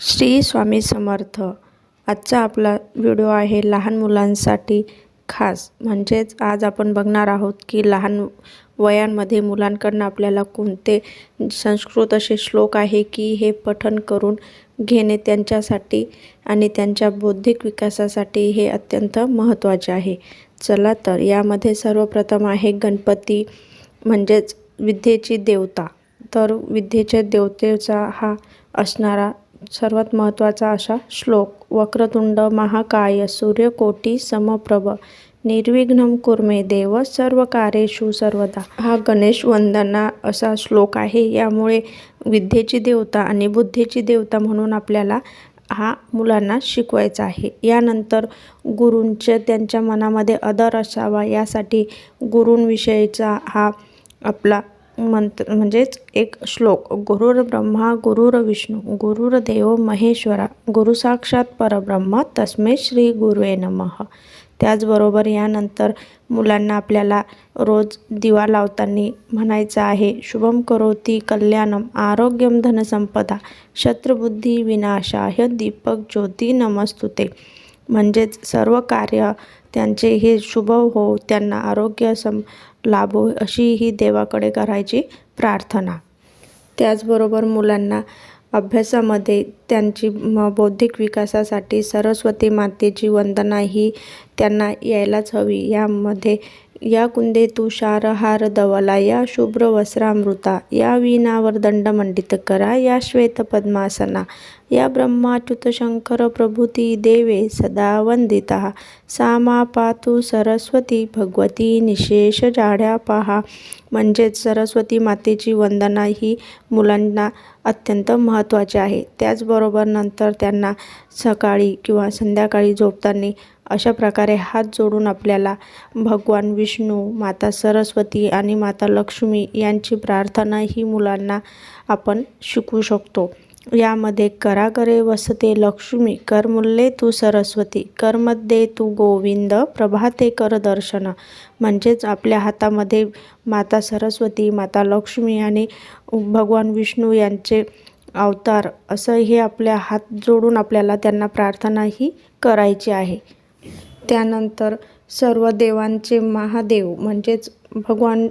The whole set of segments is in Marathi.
श्री स्वामी समर्थ. आजचा आपला व्हिडिओ आहे लहान मुलांसाठी खास. म्हणजेच आज आपण बघणार आहोत की लहान वयांमध्ये मुलांकडनं आपल्याला कोणते संस्कृत असे श्लोक आहे की हे पठण करून घेणे त्यांच्यासाठी आणि त्यांच्या बौद्धिक विकासासाठी हे अत्यंत महत्त्वाचे आहे. चला तर यामध्ये सर्वप्रथम आहे गणपती म्हणजेच विद्येची देवता. तर विद्येच्या देवतेचा हा असणारा सर्वात महत्त्वाचा असा श्लोक वक्रतुंड महाकाय सूर्यकोटी समप्रभ निर्विघ्न कुर्मे देव सर्व कार्येषु सर्वदा. हा गणेश वंदना असा श्लोक आहे. यामुळे विद्येची देवता आणि बुद्धीची देवता म्हणून आपल्याला हा मुलांना शिकवायचा आहे. यानंतर गुरूंच्या त्यांच्या मनामध्ये आदर असावा. यासाठी गुरूंविषयीचा हा आपला मंत्र म्हणजेच एक श्लोक. गुरुर ब्रह्मा गुरुर विष्णू गुरुर देव महेश्वरा गुरु साक्षात परब्रह्म तस्मै श्री गुरुवे नमः. त्याचबरोबर यानंतर मुलांना आपल्याला रोज दिवा लावताना म्हणायचं आहे शुभम करोती कल्याणम आरोग्यम धनसंपदा शत्रुबुद्धी विनाशाय दीपक ज्योती नमस्तुते. म्हणजेच सर्व कार्य त्यांचे हे शुभ हो त्यांना आरोग्य सम लाभो अशी ही देवाकडे करायची प्रार्थना. त्याचबरोबर मुलांना अभ्यासामध्ये त्यांची बौद्धिक विकासासाठी सरस्वती मातेची वंदना ही त्यांना यायलाच हवी. यामध्ये या कुंदे तुषारहार दवला या शुभ्र वस्त्रामृता या वीणावर दंडमंडित करा या श्वेत पद्मासना या ब्रह्माच्युत शंकर प्रभूती देवे सदा वंदिता सामा पातू सरस्वती भगवती निशेष जाड्या पहा. म्हणजेच सरस्वती मातेची वंदना ही मुलांना अत्यंत महत्त्वाची आहे. त्याचबरोबर नंतर त्यांना सकाळी किंवा संध्याकाळी झोपताना अशा प्रकारे हात जोडून आपल्याला भगवान विष्णू माता सरस्वती आणि माता लक्ष्मी यांची प्रार्थना ही मुलांना आपण शिकवू शकतो. यामध्ये कराकरे वसते लक्ष्मी करमुल्ले तू सरस्वती करमध्ये तू गोविंद प्रभाते कर दर्शन. म्हणजेच आपल्या हातामध्ये माता सरस्वती माता लक्ष्मी आणि भगवान विष्णू यांचे अवतार असं हे आपल्या हात जोडून आपल्याला त्यांना प्रार्थनाही करायची आहे. त्यानंतर सर्व देवांचे महादेव म्हणजेच भगवान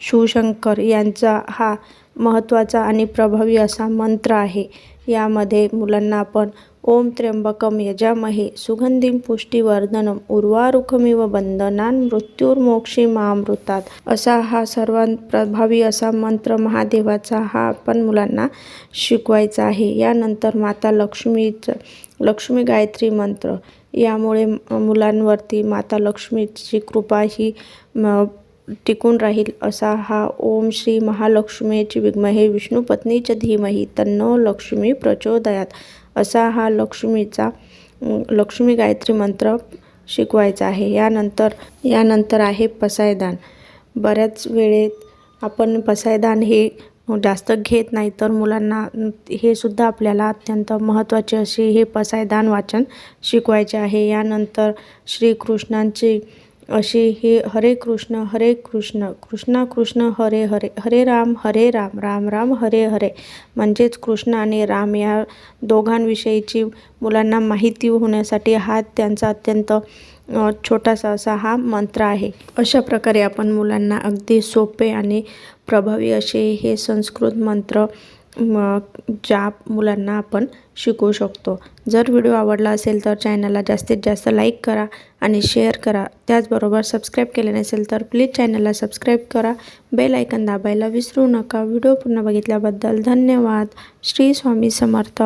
शिवशंकर यांचा हा महत्त्वाचा आणि प्रभावी असा मंत्र आहे. यामध्ये मुलांना आपण ओम त्र्यंबकम यजामहे सुगंधीम पुष्टीवर्धनम उर्वारुखमिव बंधनान मृत्युर्मोक्षी महामृतात असा हा सर्वात प्रभावी असा मंत्र महादेवाचा हा आपण मुलांना शिकवायचा आहे. यानंतर माता लक्ष्मीचं लक्ष्मी गायत्री मंत्र. यामुळे मुलांवरती माता लक्ष्मीची कृपा ही टिकून राहील असा हा ओम श्री महालक्ष्मीची विद्महे विष्णुपत्नीच धीमही तन्नो लक्ष्मी प्रचोदयात असा हा लक्ष्मीचा लक्ष्मी गायत्री मंत्र शिकवायचा आहे. यानंतर यानंतर आहे पसायदान. बऱ्याच वेळेत आपण पसायदान हे जास्त घेत नाही तर मुलांना हे सुद्धा आपल्याला अत्यंत महत्त्वाचे असे हे पसायदान वाचन शिकवायचे आहे. यानंतर श्रीकृष्णांची अशी हे हरे कृष्ण हरे कृष्ण कृष्ण कृष्ण हरे हरे हरे राम हरे राम राम राम हरे हरे. म्हणजेच कृष्ण आणि राम या दोघांविषयीची मुलांना माहिती होण्यासाठी हा त्यांचा अत्यंत छोटासा असा हा मंत्र आहे. अशा प्रकारे आपण मुलांना अगदी सोपे आणि प्रभावी असे हे संस्कृत मंत्र ज्या मुलांना आपण शिकवू शकतो. जर व्हिडिओ आवडला असेल तर चॅनलला जास्तीत जास्त लाईक करा आणि शेअर करा. त्याचबरोबर सबस्क्राईब केले नसेल तर प्लीज चॅनलला सबस्क्राईब करा. बेल ऐकन दाबायला विसरू नका. व्हिडिओ पूर्ण बघितल्याबद्दल धन्यवाद. श्री स्वामी समर्थ.